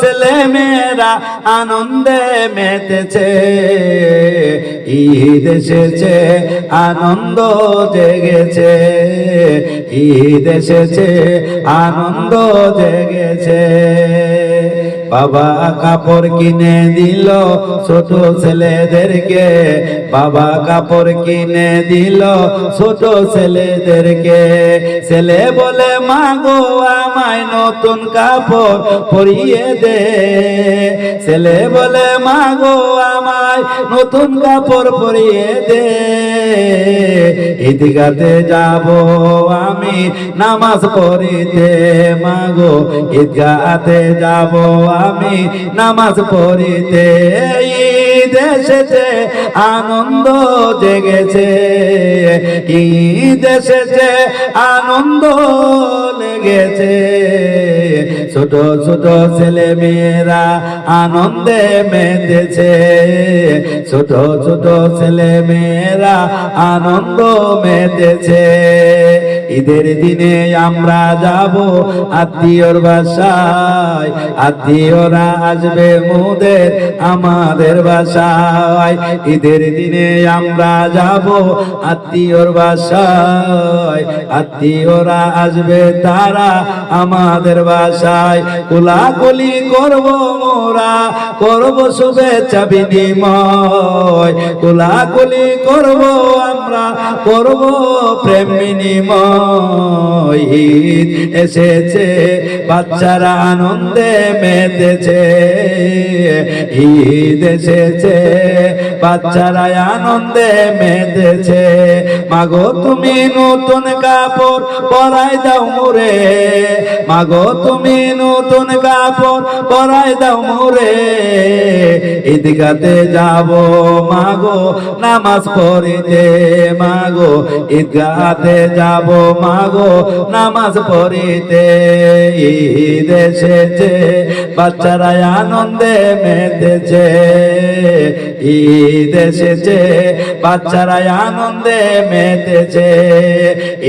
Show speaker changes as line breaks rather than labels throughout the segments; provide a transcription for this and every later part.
ছেলে মেয়েরা আনন্দে মেতেছে। ঈদ এসেছে আনন্দ জেগেছে। ঈদ এসেছে আনন্দ জেগেছে। বাবা কাপড় কিনে দিল ছোট ছেলেদেরকে। বাবা কাপড় কিনে দিল ছোট ছেলেদেরকে। ছেলে বলে, মা গো, আমায় নতুন কাপড় পরিয়ে দে। ছেলে বলে, মা গো, আমায় নতুন কাপড় পরিয়ে দে। ঈদগাতে যাব আমি নামাজ পড়িতে। মাগো ঈদগাতে যাব আমি নামাজ পড়িতে এসেছে, আনন্দ জেগেছে। ঈদ এসেছে, আনন্দ লেগেছে। ছোট ছোট ছেলে মেয়েরা আনন্দে মেতেছে। ছোট ছোট ছেলে মেয়েরা আনন্দ মেতেছে। ঈদের দিনে আমরা যাব আত্মীয়র বাসায়। আত্মীয়রা আসবে মুদের, আমাদের বাসায়। ঈদের দিনে আমরা যাব আত্মীয়র বাসায়। আত্মীয়রা আসবে তারা আমাদের বাসায়। কোলাকুলি করব মোরা, করব শুভেচ্ছা বিনিময়। কোলাকুলি করব আমরা, করব প্রেম বিনিময়। ঈদ এসেছে, বাচ্চারা আনন্দে মেতেছে। ঈদ এসেছে, বাচ্চারা আনন্দে মেতেছে। মাগো তুমি নতুন কাপড় পরাই দাও মুরে। মাগো তুমি নতুন কাপড় পরাই দাও মুরে। ঈদগাতে যাব মাগো, নামাজ পড়িতে মাগো, ঈদগাতে যাব মাগো নামাজ পড়িতে ঈদ এসেছে বাচ্চারা আনন্দে মেতেছে। ঈদ এসেছে বাচ্চারা আনন্দে মেতেছে।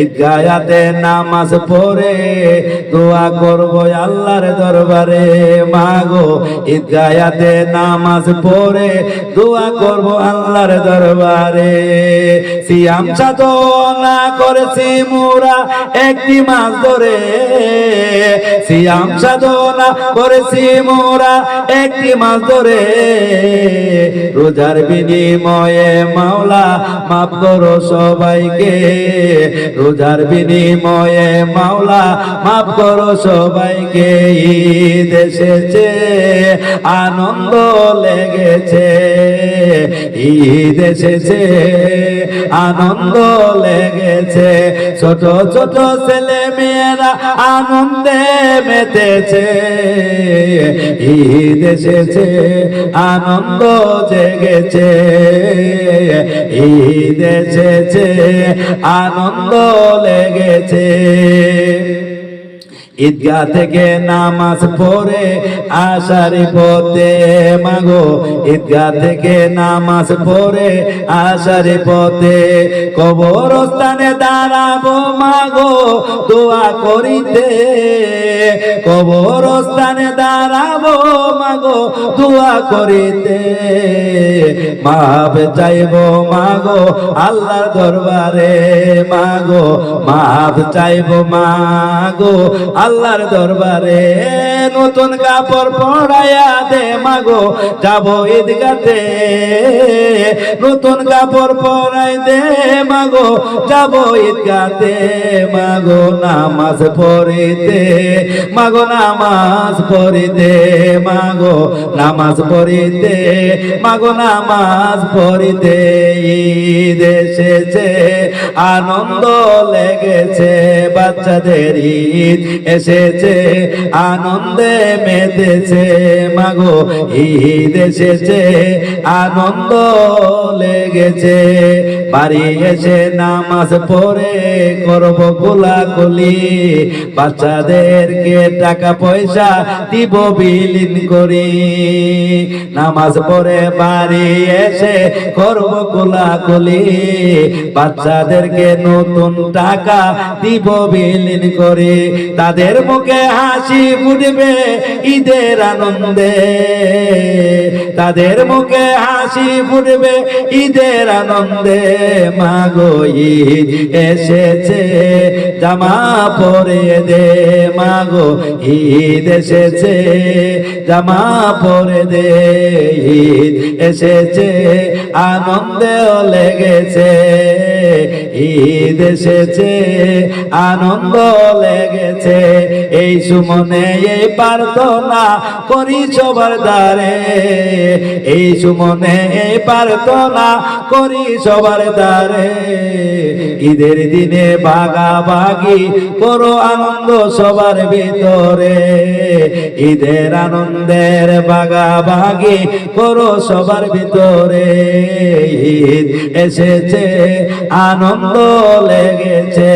ঈদগায়াতে নামাজ পড়ে, দোয়া করব আল্লাহর দরবারে। মাগো, ঈদগায়াতে নামাজ পড়ে, দোয়া করব আল্লাহর দরবারে। সিয়াম সাধনা করেছি মোরা একটি মাস ধরে। সিয়াম সাধনা করেছি মোরা একটি মাস ধরে। রোজার বিনিময়ে মাওলা মাফ করো সবাইকে। রোজার বিনিময়ে মাওলা মাফ করো সবাইকে। ঈদ এসেছে, আনন্দ লেগেছে। ঈদ এসেছে, আনন্দ লেগেছে। ছোট ছোট ছেলে মেয়েরা আনন্দে মেতেছে। ঈদ এসেছে, আনন্দ জেগেছে ঈদ এসেছে, আনন্দ লেগেছে। ঈদগাহ থেকে নামাজ পড়ে আসার পথে, মাগো, ঈদগাহ থেকে নামাজ পড়ে আসার পথে কবরস্থানে দাঁড়াবো, মাগো, দোয়া করিতে। কবরস্থানে দাঁড়াবো মাগো, দোয়া করিতে। মাপ চাইব মাগো আল্লাহ দরবারে মাগো, মাপ চাইব মাগো, আল্লাহর দরবারে নতুন কাপড় পরাইয়া দে মাগো। যাব ঈদগাতে, নতুন কাপড় পরাই দে মাগো। যাব ঈদগাতে, মাগো নামাজ পড়িতে, মাগো নামাজ পড়িতে, মাগো নামাজ পড়িতে মাগো নামাজ পড়িতে দেশে আনন্দ লেগেছে, বাচ্চাদের ঈদ এসেছে, আনন্দে মেতেছে, মাগো, ঈদ এসেছে, আনন্দ লেগেছে। বাড়ি এসে নামাজ পড়ে করব কোলাকুলি, বাচ্চাদেরকে টাকা পয়সা দিব বিলীন করে। নামাজ পড়ে বাড়ি এসে করব কোলাকুলি বাচ্চাদেরকে নতুন টাকা দিব বিলীন করে। তাদের মুখে হাসি ফুটবে ঈদের আনন্দে। তাদের মুখে হাসি ফুটবে ঈদের আনন্দে। মাগো ঈদ এসেছে, জামা পরে দে। মাগো ঈদ এসেছে, জামা পরে দে। ঈদ এসেছে, আনন্দে লেগেছে। ঈদ এসেছে, আনন্দ লেগেছে। এই সুমনে এই প্রার্থনা করি সবার দ্বারে। এই সুমনে এই প্রার্থনা করি সবার দ্বারে। ঈদের দিনে বাগাবাগি করো আনন্দ সবার ভিতরে। ঈদের আনন্দের বাগাবাগি করো সবার ভিতরে। ঈদ এসেছে আনন্দ লেগেছে।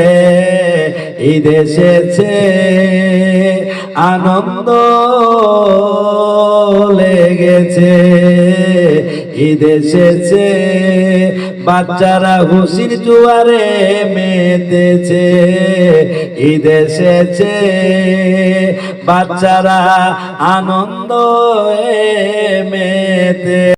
ঈদ এসেছে, আনন্দ লেগেছে। ঈদ এসেছে, বাচ্চারা হুসির জুয়ারে মেতেছে। ঈদ এসেছে, বাচ্চারা আনন্দ মেতে